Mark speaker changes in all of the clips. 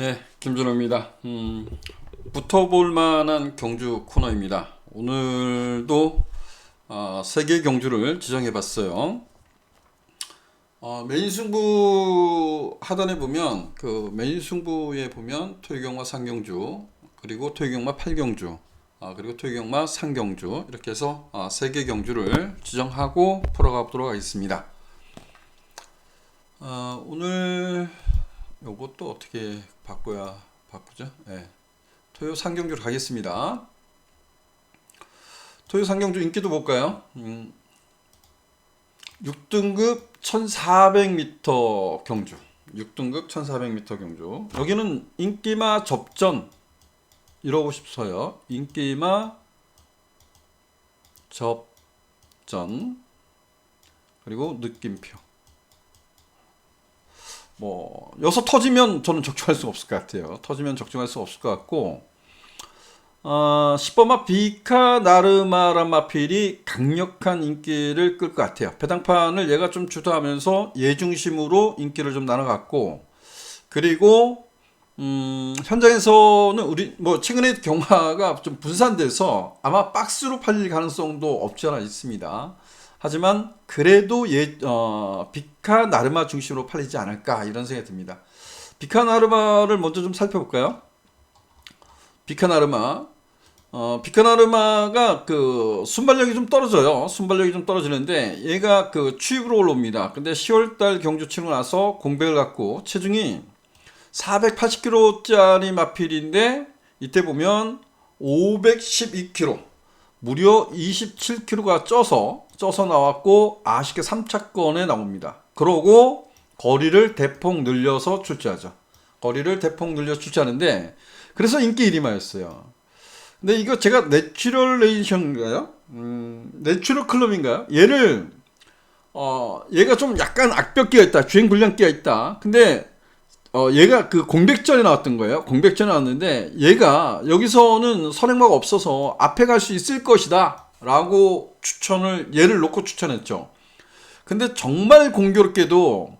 Speaker 1: 네, 김준호입니다. 음, 붙어볼 만한 경주 코너입니다. 오늘도 어, 세개 경주를 지정해봤어요. 어, 메인 승부 하단에 보면 그 메인 승부에 보면 토요경마 상경주 그리고 토요경마 8경주 아, 그리고 토요경마 상경주 이렇게 해서 아, 세개 경주를 지정하고 풀어가 보도록 하겠습니다. 어, 오늘 요것도 어떻게 바꿔야 바꾸죠? 예. 토요 상경주로 가겠습니다. 토요 상경주 인기도 볼까요? 음, 6등급 1400m 경주. 6등급 1400m 경주. 여기는 인기마 접전 이러고 싶어요. 인기마 접전 그리고 느낌표. 뭐 여기서 터지면 저는 적중할 수 없을 것 같아요. 터지면 적중할 수 없을 것 같고 어, 10번마 비카 나르마란 마필이 강력한 인기를 끌 것 같아요. 배당판을 얘가 좀 주도하면서 얘 중심으로 인기를 좀 나눠갔고 그리고 음, 현장에서는 우리 뭐 최근에 경마가 좀 분산돼서 아마 박스로 팔릴 가능성도 없지 않아 있습니다. 하지만 그래도 예, 어, 비카 나르마 중심으로 팔리지 않을까 이런 생각이 듭니다. 비카 나르마를 먼저 좀 살펴볼까요? 비카 나르마. 어, 비카 나르마가 그 순발력이 좀 떨어져요. 순발력이 좀 떨어지는데 얘가 그 취입으로 올라옵니다. 근데 10월달 경주 치고 나서 공백을 갖고 체중이 480kg짜리 마필인데 이때 보면 512kg 무려 27kg가 쪄서 쪄서 나왔고 아쉽게 3차권에 나옵니다. 그러고 거리를 대폭 늘려서 출제하죠. 거리를 대폭 늘려 출제하는데 그래서 인기 1위마였어요. 근데 이거 제가 내추럴 레이션인가요? 음, 내추럴 클럽인가요? 얘를 어 얘가 좀 약간 악벽기가 있다. 주행 불량기가 있다. 근데 어, 얘가 그 공백전에 나왔던 거예요. 공백전에 나왔는데 얘가 여기서는 선행마가 없어서 앞에 갈 수 있을 것이다. 라고 추천을 얘를 놓고 추천했죠. 근데 정말 공교롭게도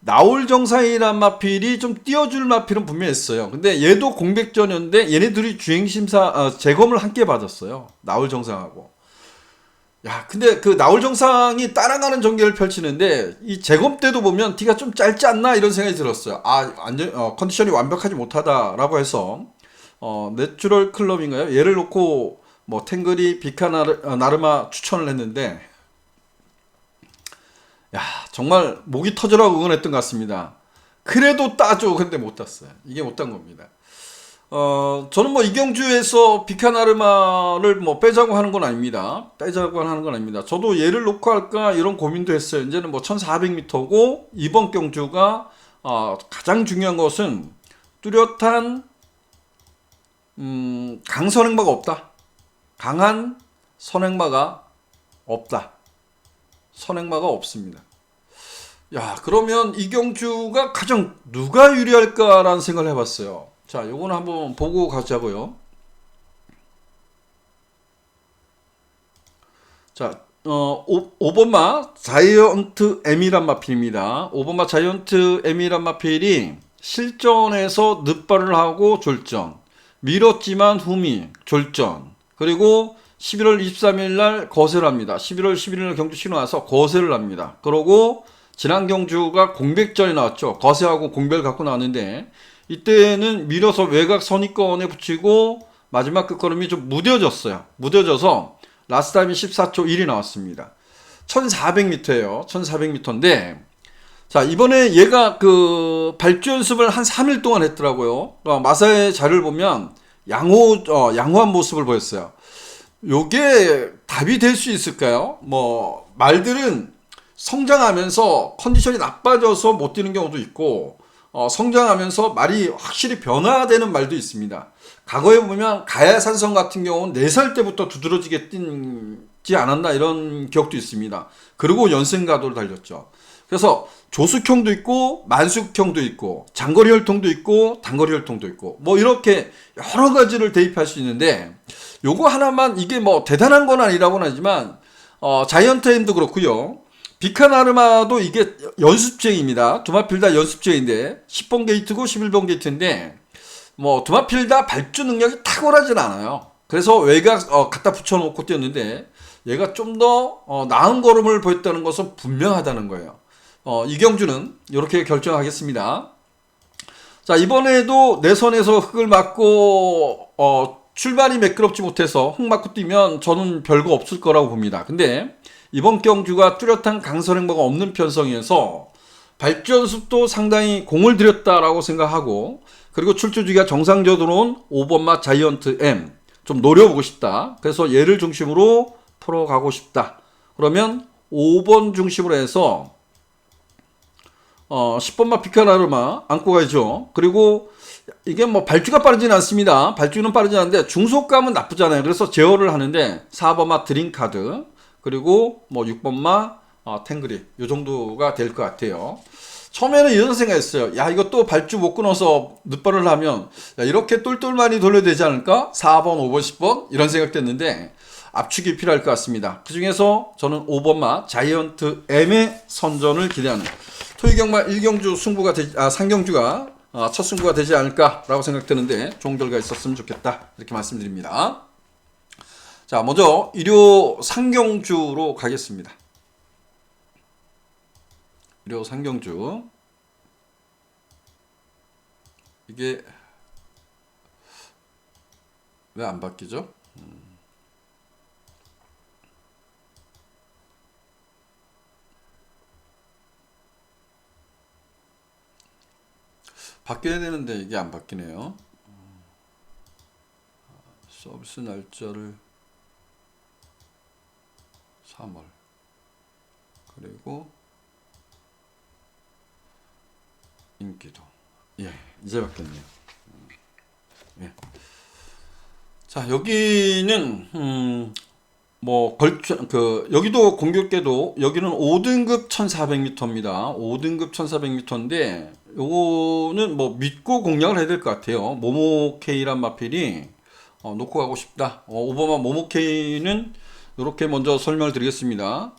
Speaker 1: 나올 정상이란 마필이 좀 띄워줄 마필은 분명히 있어요. 근데 얘도 공백전이었는데 얘네들이 주행심사 어, 재검을 함께 받았어요. 나올 정상하고. 야, 근데 그 나올 정상이 따라가는 전개를 펼치는데 이 재검 때도 보면 티가 좀 짧지 않나 이런 생각이 들었어요. 아, 완전 어, 컨디션이 완벽하지 못하다라고 해서 어, 내추럴 클럽인가요? 얘를 놓고 뭐 탱글이 비카 나르, 어, 나르마 추천을 했는데 야, 정말 목이 터져라고 응원했던 것 같습니다. 그래도 따줘. 근데 못 땄어요. 이게 못 딴 겁니다. 어, 저는 뭐 이경주에서 비카나르마를 뭐 빼자고 하는 건 아닙니다. 빼자고 하는 건 아닙니다. 저도 얘를 놓고 할까 이런 고민도 했어요. 이제는 뭐 1400m고 이번 경주가 어, 가장 중요한 것은 뚜렷한 음, 강선행마가 없다. 강한 선행마가 없다. 선행마가 없습니다. 야, 그러면 이경주가 가장 누가 유리할까라는 생각을 해봤어요. 자, 요거는 한번 보고 가자고요. 자, 어, 5, 번마 자이언트 M이란 마필입니다. 5번마 자이언트 M이란 마필이 실전에서 늑발을 하고 졸전, 밀었지만 후미, 졸전, 그리고 11월 23일 날 거세를 합니다. 11월 11일 날 경주 치고 나서 거세를 합니다. 그러고 지난 경주가 공백전이 나왔죠. 거세하고 공백을 갖고 나왔는데 이때는 밀어서 외곽 선입권에 붙이고 마지막 끝걸음이 좀 무뎌졌어요. 무뎌져서 라스트 타임이 14초 1이 나왔습니다. 1400m예요. 1400m인데 자, 이번에 얘가 그 발주 연습을 한 3일 동안 했더라고요. 어, 마사의 자료를 보면 양호 어, 양호한 모습을 보였어요. 요게 답이 될 수 있을까요? 뭐 말들은 성장하면서 컨디션이 나빠져서 못 뛰는 경우도 있고 어, 성장하면서 말이 확실히 변화되는 말도 있습니다. 과거에 보면 가야산성 같은 경우는 4살 때부터 두드러지게 뛰지 않았나 이런 기억도 있습니다. 그리고 연승가도를 달렸죠. 그래서 조숙형도 있고 만숙형도 있고 장거리 혈통도 있고 단거리 혈통도 있고 뭐 이렇게 여러 가지를 대입할 수 있는데 요거 하나만 이게 뭐 대단한 건 아니라고는 하지만 어, 자이언트엠도 그렇고요. 비카나르마도 이게 연습제입니다. 두 마필 다 연습제인데 10번 게이트고 11번 게이트인데 뭐 드마필 다 발주 능력이 탁월하진 않아요. 그래서 외곽 어, 갖다 붙여놓고 뛰었는데 얘가 좀더 어, 나은 걸음을 보였다는 것은 분명하다는 거예요. 어, 이경주는 이렇게 결정하겠습니다. 자 이번에도 내선에서 흙을 맞고 어, 출발이 매끄럽지 못해서 흙 맞고 뛰면 저는 별거 없을 거라고 봅니다. 근데 이번 경주가 뚜렷한 강선 행보가 없는 편성에서 발주 연습도 상당히 공을 들였다라고 생각하고 그리고 출조주기가 정상적으로 온 5번마 자이언트 M 좀 노려보고 싶다. 그래서 얘를 중심으로 풀어가고 싶다. 그러면 5번 중심으로 해서 어, 10번마 피카라르마 안고 가야죠. 그리고 이게 뭐 발주가 빠르진 않습니다. 발주는 빠르진 않은데 중속감은 나쁘잖아요. 그래서 제어를 하는데 4번마 드림카드 그리고 뭐 6번마 어, 탱그리 요 정도가 될 것 같아요. 처음에는 이런 생각했어요. 야 이거 또 발주 못 끊어서 늦발을 하면 야, 이렇게 똘똘 많이 돌려야 되지 않을까? 4번, 5번, 10번 이런 생각됐는데 압축이 필요할 것 같습니다. 그 중에서 저는 5번마 자이언트 M의 선전을 기대하는 토이경마 1경주 승부가 되지, 아, 상경주가 아, 첫 승부가 되지 않을까라고 생각되는데 좋은 결과 있었으면 좋겠다 이렇게 말씀드립니다. 자 먼저 일요 상경주로 가겠습니다. 일요 상경주 이게 왜 안 바뀌죠? 바뀌어야 되는데 이게 안 바뀌네요. 서비스 날짜를 3월 그리고 인기도 예 이제 바뀌었네요. 예. 자 여기는 음, 뭐 걸쳐 그 여기도 공격계도 여기는 5등급 1,400m입니다. 5등급 1,400m인데 요거는 뭐 믿고 공략을 해야 될 것 같아요. 모모케이란 마필이 어, 놓고 가고 싶다. 어, 오바마 모모케이는 이렇게 먼저 설명을 드리겠습니다.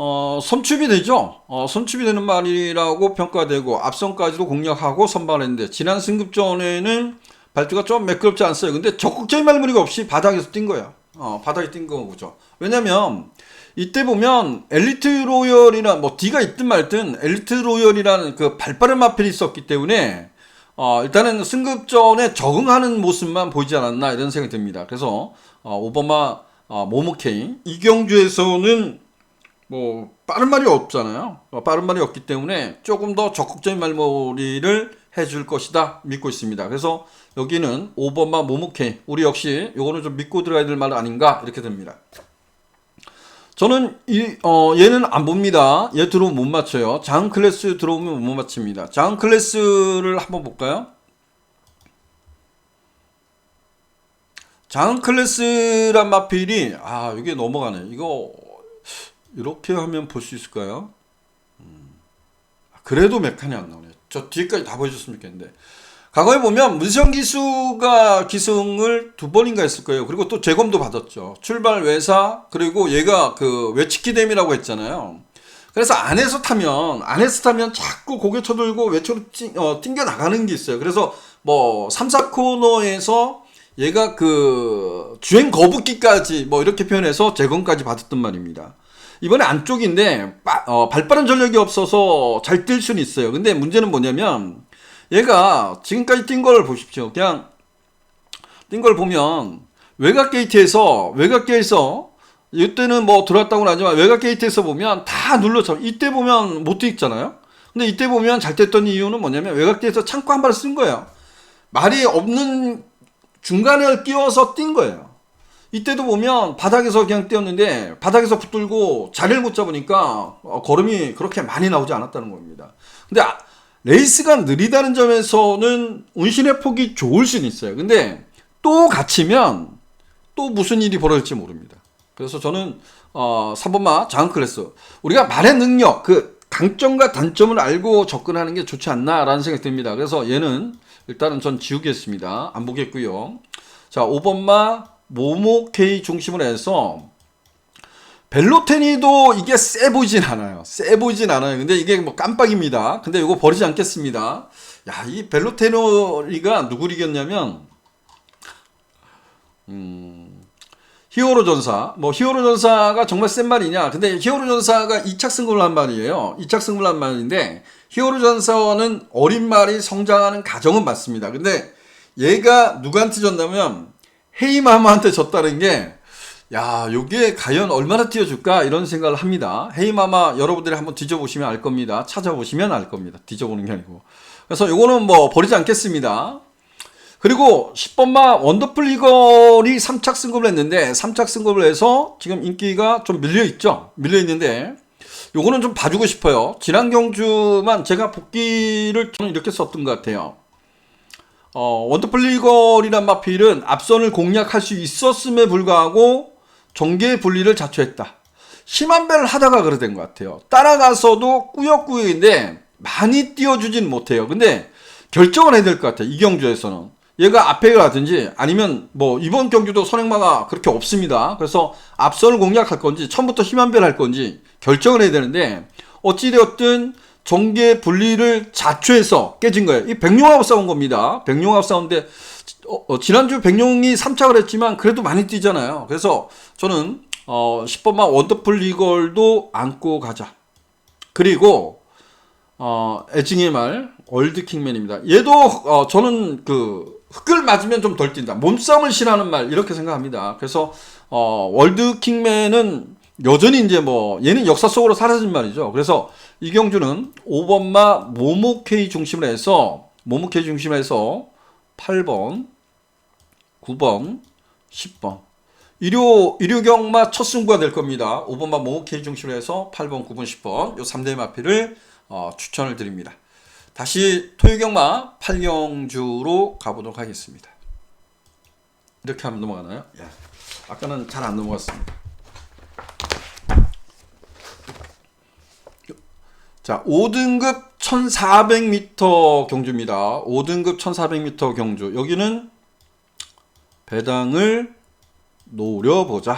Speaker 1: 어, 선출이 되죠. 어, 선출이 되는 말이라고 평가되고 앞선까지도 공략하고 선발했는데 지난 승급전에는 발주가 좀 매끄럽지 않았어요. 근데 적극적인 말무리가 없이 바닥에서 뛴 거예요. 어, 바닥에 뛴 거죠. 왜냐면 이때 보면 엘리트 로열이나 뭐 D가 있든 말든 엘리트 로열이라는 그 발빠른 마필이 있었기 때문에 어, 일단은 승급전에 적응하는 모습만 보이지 않았나 이런 생각이 듭니다. 그래서 어, 오바마 어, 모모케이 이경주에서는 뭐 빠른 말이 없잖아요. 어, 빠른 말이 없기 때문에 조금 더 적극적인 말머리를 해줄 것이다 믿고 있습니다. 그래서 여기는 5번마 모모케이 우리 역시 요거는 좀 믿고 들어가야 될 말 아닌가 이렇게 됩니다. 저는 이, 어, 얘는 안 봅니다. 얘 들어오면 못 맞춰요. 장 클래스 들어오면 못 맞춥니다. 장 클래스를 한번 볼까요? 장 클래스란 마필이, 아, 이게 넘어가네. 이거, 이렇게 하면 볼 수 있을까요? 음, 그래도 메칸이 안 나오네. 저 뒤에까지 다 보여줬으면 좋겠는데. 과거에 보면 문성 기수가 기승을 두 번인가 했을 거예요. 그리고 또 재검도 받았죠. 출발 외사 그리고 얘가 그 외치키댐이라고 했잖아요. 그래서 안에서 타면 안에서 타면 자꾸 고개 쳐들고 외초로 찡, 어, 튕겨 나가는 게 있어요. 그래서 뭐 3, 4코너에서 얘가 그 주행 거북기까지 뭐 이렇게 표현해서 재검까지 받았단 말입니다. 이번에 안쪽인데 빠, 어, 발빠른 전력이 없어서 잘 뛸 수는 있어요. 근데 문제는 뭐냐면 얘가 지금까지 뛴 걸 보십시오. 그냥 뛴 걸 보면 외곽 게이트에서 외곽 게이트에서 이때는 뭐 들어왔다고는 하지만 외곽 게이트에서 보면 다 눌러서 이때 보면 못 뛰잖아요. 근데 이때 보면 잘 됐던 이유는 뭐냐면 외곽 게이트에서 창고 한 발을 쓴 거예요. 말이 없는 중간을 끼워서 뛴 거예요. 이때도 보면 바닥에서 그냥 뛰었는데 바닥에서 붙들고 자리를 못 잡으니까 어, 걸음이 그렇게 많이 나오지 않았다는 겁니다. 근데 아, 레이스가 느리다는 점에서는 운신의 폭이 좋을 수는 있어요. 근데 또 갇히면 또 무슨 일이 벌어질지 모릅니다. 그래서 저는 어, 3번마 장은 클래스 우리가 말의 능력 그 강점과 단점을 알고 접근하는 게 좋지 않나라는 생각이 듭니다. 그래서 얘는 일단은 전 지우겠습니다. 안 보겠고요. 자 5번마 모모케이 중심으로 해서 벨로테니도 이게 세 보이진 않아요. 세 보이진 않아요. 근데 이게 뭐 깜빡입니다. 근데 이거 버리지 않겠습니다. 야, 이 벨로테니가 누구를 이겼냐면, 음, 히어로 전사. 뭐, 히어로 전사가 정말 센 말이냐. 근데 히어로 전사가 2착 승부를 한 말이에요. 2착 승부를 한 말인데, 히어로 전사는 어린 말이 성장하는 가정은 맞습니다. 근데 얘가 누구한테 졌냐면, 헤이마마한테 졌다는 게, 야, 요게 과연 얼마나 띄워줄까? 이런 생각을 합니다. 헤이마마 여러분들이 한번 뒤져보시면 알 겁니다. 찾아보시면 알 겁니다. 뒤져보는 게 아니고. 그래서 요거는 뭐 버리지 않겠습니다. 그리고 10번마 원더풀 이걸이 3착 승급을 했는데 3착 승급을 해서 지금 인기가 좀 밀려 있죠. 밀려 있는데 요거는 좀 봐주고 싶어요. 지난 경주만 제가 복귀를 저는 이렇게 썼던 것 같아요. 어, 원더풀 이걸이란 마필은 앞선을 공략할 수 있었음에 불구하고 정계 분리를 자초했다. 심한 배를 하다가 그래 된 것 같아요. 따라가서도 꾸역꾸역인데 많이 띄워주진 못해요. 근데 결정을 해야 될 것 같아요. 이 경주에서는. 얘가 앞에 가든지 아니면 뭐 이번 경주도 선행마가 그렇게 없습니다. 그래서 앞선을 공략할 건지 처음부터 힘한 배를 할 건지 결정을 해야 되는데 어찌되었든 정계 분리를 자초해서 깨진 거예요. 이 백룡하고 싸운 겁니다. 백룡하고 싸운데 어, 어, 지난주 백룡이 3착을 했지만 그래도 많이 뛰잖아요. 그래서 저는 어, 10번만 원더풀 리걸도 안고 가자. 그리고 어, 애증의 말 월드 킹맨입니다. 얘도 어, 저는 그 흙을 맞으면 좀 덜 뛴다. 몸싸움을 싫어하는 말 이렇게 생각합니다. 그래서 어, 월드 킹맨은 여전히 이제 뭐 얘는 역사 속으로 사라진 말이죠. 그래서 이경주는 5번마 모모케이 중심으로 해서 모모케이 중심으로 해서 8번, 9번, 10번 일요 일요경마 첫 승부가 될 겁니다. 5번마 모모케이 중심으로 해서 8번, 9번, 10번 요 3대 마피를 어, 추천을 드립니다. 다시 토요경마 8경주로 가보도록 하겠습니다. 이렇게 하면 넘어가나요? 예. 아까는 잘 안 넘어갔습니다. 자, 5등급 1400m 경주입니다. 5등급 1400m 경주. 여기는 배당을 노려보자.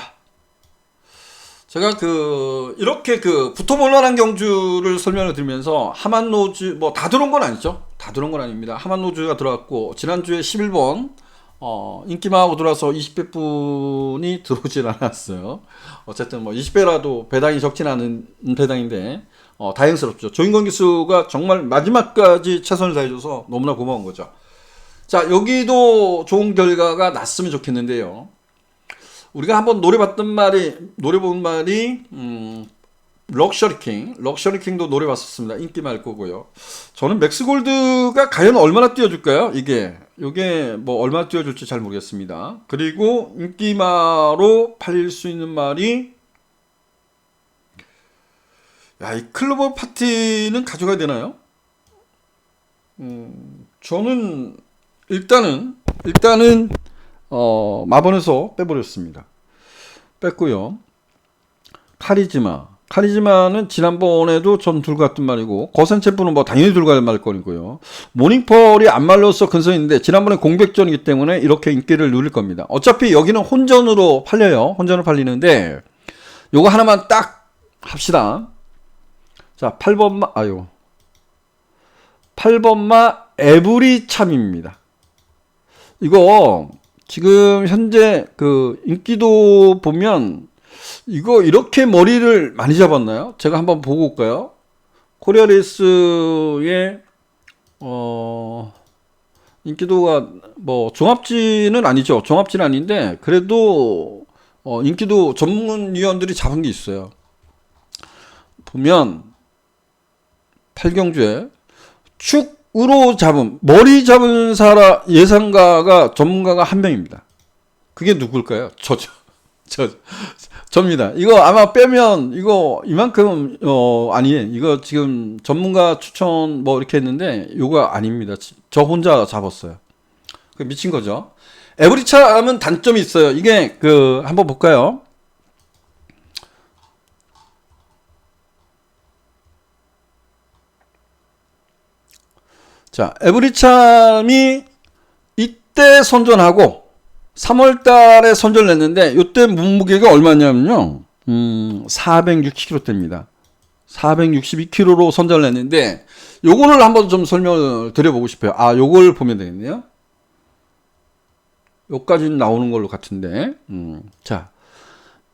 Speaker 1: 제가 그 이렇게 그 부토몰란한 경주를 설명을 드리면서 하만노즈 뭐 다 들어온 건 아니죠. 다 들어온 건 아닙니다. 하만노즈가 들어왔고 지난주에 11번 어, 인기마하고 들어와서 20배 분이 들어오질 않았어요. 어쨌든 뭐 20배라도 배당이 적진 않은 배당인데 어, 다행스럽죠. 조인권 기수가 정말 마지막까지 최선을 다해줘서 너무나 고마운 거죠. 자 여기도 좋은 결과가 났으면 좋겠는데요. 우리가 한번 노래봤던 말이 노래본 말이 음, 럭셔리킹, 럭셔리킹도 노래 봤었습니다. 인기 말 거고요. 저는 맥스골드가 과연 얼마나 띄워줄까요? 이게 이게 뭐 얼마나 띄워줄지 잘 모르겠습니다. 그리고 인기마로 팔릴 수 있는 말이 야, 이 클로버 파티는 가져가야 되나요? 음, 저는 일단은 일단은 어, 마번에서 빼버렸습니다. 뺐고요. 카리즈마. 카리즈마는 지난번에도 전 갔던 말이고 거센 챔프는 뭐 당연히 갈 말거리고요. 모닝펄이 안 말려서 근성인데 지난번에 공백전이기 때문에 이렇게 인기를 누릴 겁니다. 어차피 여기는 혼전으로 팔려요. 혼전으로 팔리는데 요거 하나만 딱 합시다. 자, 8번마 아유. 8번마 에브리 참입니다. 이거 지금 현재 그 인기도 보면 이거 이렇게 머리를 많이 잡았나요? 제가 한번 보고 올까요? 코리아 레이스의 어 인기도가 뭐 종합지는 아니죠. 종합지는 아닌데 그래도 어 인기도 전문위원들이 잡은 게 있어요. 보면 팔경주에 축으로 잡은 머리 잡은 사람 예상가가 전문가가 한 명입니다. 그게 누굴까요? 저죠. 저 접니다. 이거 아마 빼면 이거 이만큼 어 아니 이거 지금 전문가 추천 뭐 이렇게 했는데 이거 아닙니다. 저 혼자 잡았어요. 그 미친 거죠. 에브리차하면 단점이 있어요. 이게 그 한번 볼까요? 자, 에브리참이 이때 선전하고 3월 달에 선전을 냈는데 이때 몸무게가 얼마냐면요. 음, 460kg대입니다. 462kg로 선정을 했는데 요거를 한번 좀 설명을 드려보고 싶어요. 아, 요걸 보면 되겠네요. 요까지는 나오는 걸로 같은데. 음, 자.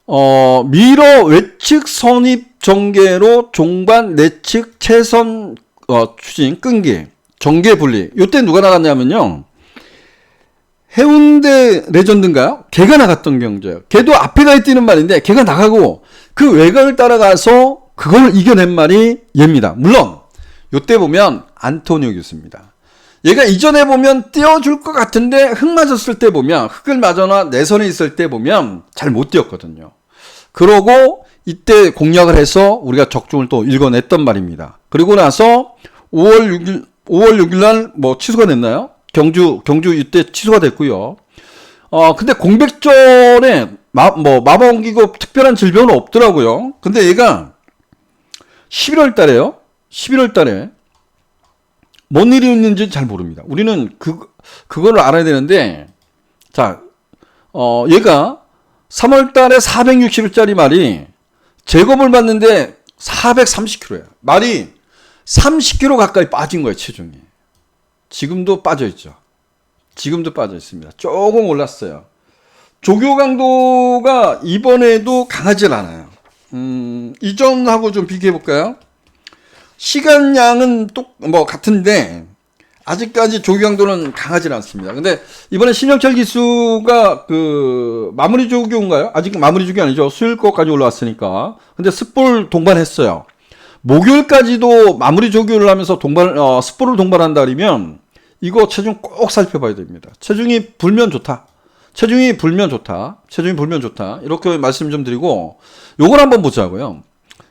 Speaker 1: 어, 미러 외측 선입 전개로 종반 내측 최선 어, 추진 끈기 전개 분리. 요때 누가 나갔냐면요. 해운대 레전드인가요? 걔가 나갔던 경주예요. 걔도 앞에 가 뛰는 말인데 걔가 나가고 그 외곽을 따라가서 그걸 이겨낸 말이 얘입니다. 물론 요때 보면 안토니오 교수입니다. 얘가 이전에 보면 뛰어줄 것 같은데 흙 맞았을 때 보면 흙을 맞거나 내선에 있을 때 보면 잘 못 뛰었거든요. 그러고 이때 공략을 해서 우리가 적중을 또 읽어냈던 말입니다. 그리고 나서 5월 6일 5월 6일 날 뭐 취소가 됐나요? 경주 경주 이때 취소가 됐고요. 어 근데 공백전에 마, 뭐 마법 옮기고 특별한 질병은 없더라고요. 근데 얘가 11월 달에요. 11월 달에 뭔 일이 있는지 잘 모릅니다. 우리는 그 그거를 알아야 되는데 자, 어 얘가 3월 달에 460일짜리 말이 제곱을 받는데 430kg예요. 말이 30kg 가까이 빠진 거예요, 체중이. 지금도 빠져 있죠. 지금도 빠져 있습니다. 조금 올랐어요. 조교 강도가 이번에도 강하질 않아요. 음, 이전하고 좀 비교해 볼까요? 시간량은 똑, 뭐, 같은데, 아직까지 조교 강도는 강하진 않습니다. 근데, 이번에 신영철 기수가 그, 마무리 조교인가요? 아직 마무리 조교 아니죠. 수요일 거까지 올라왔으니까. 근데 습볼 동반했어요. 목요일까지도 마무리 조교를 하면서 동반, 어, 습볼을 동반한다 그러면, 이거 체중 꼭 살펴봐야 됩니다. 체중이 불면 좋다. 체중이 불면 좋다. 체중이 불면 좋다. 이렇게 말씀 좀 드리고, 요걸 한번 보자고요.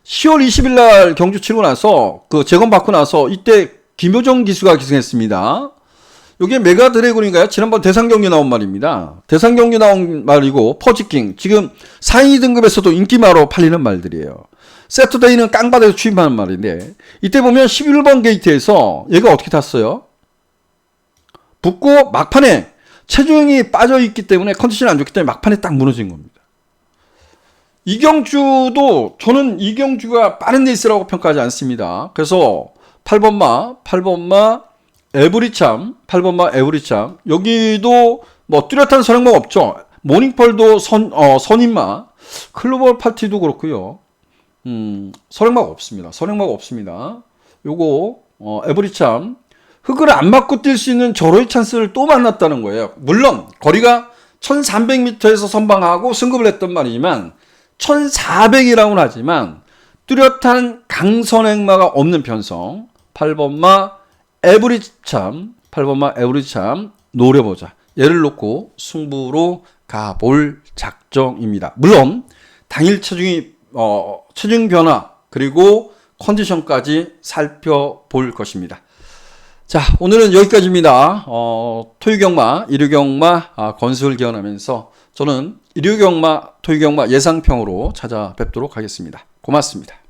Speaker 1: 10월 20일 날 경주 치고 나서 그 재검 받고 나서 이때 김효정 기수가 기승했습니다. 이게 메가 드래곤인가요? 지난번 대상 경기 나온 말입니다. 대상 경기 나온 말이고 퍼지킹 지금 상위 등급에서도 인기마로 팔리는 말들이에요. 세트데이는 깡바닥에서 취임하는 말인데 이때 보면 11번 게이트에서 얘가 어떻게 탔어요? 붙고 막판에 체중이 빠져 있기 때문에 컨디션이 안 좋기 때문에 막판에 딱 무너진 겁니다. 이경주도 저는 이경주가 빠른 레이스라고 평가하지 않습니다. 그래서 8번마, 8번마 에브리참, 8번마 에브리참 여기도 뭐 뚜렷한 선행막 없죠. 모닝펄도 선, 어, 선인마, 클로벌 파티도 그렇고요. 음, 선행막 없습니다. 선행막 없습니다. 요거 어, 에브리참 흙을 안 맞고 뛸 수 있는 절호의 찬스를 또 만났다는 거예요. 물론 거리가 1300m에서 선방하고 승급을 했던 말이지만 1400이라고는 하지만 뚜렷한 강선행마가 없는 편성 8번마 에브리참 8번마 에브리참 노려보자 얘를 놓고 승부로 가볼 작정입니다 물론 당일 체중이 어, 체중 변화 그리고 컨디션까지 살펴볼 것입니다. 자 오늘은 여기까지입니다. 어, 토유경마 일요경마 아, 건술 기원하면서 저는 일요경마 토유경마 예상평으로 찾아뵙도록 하겠습니다. 고맙습니다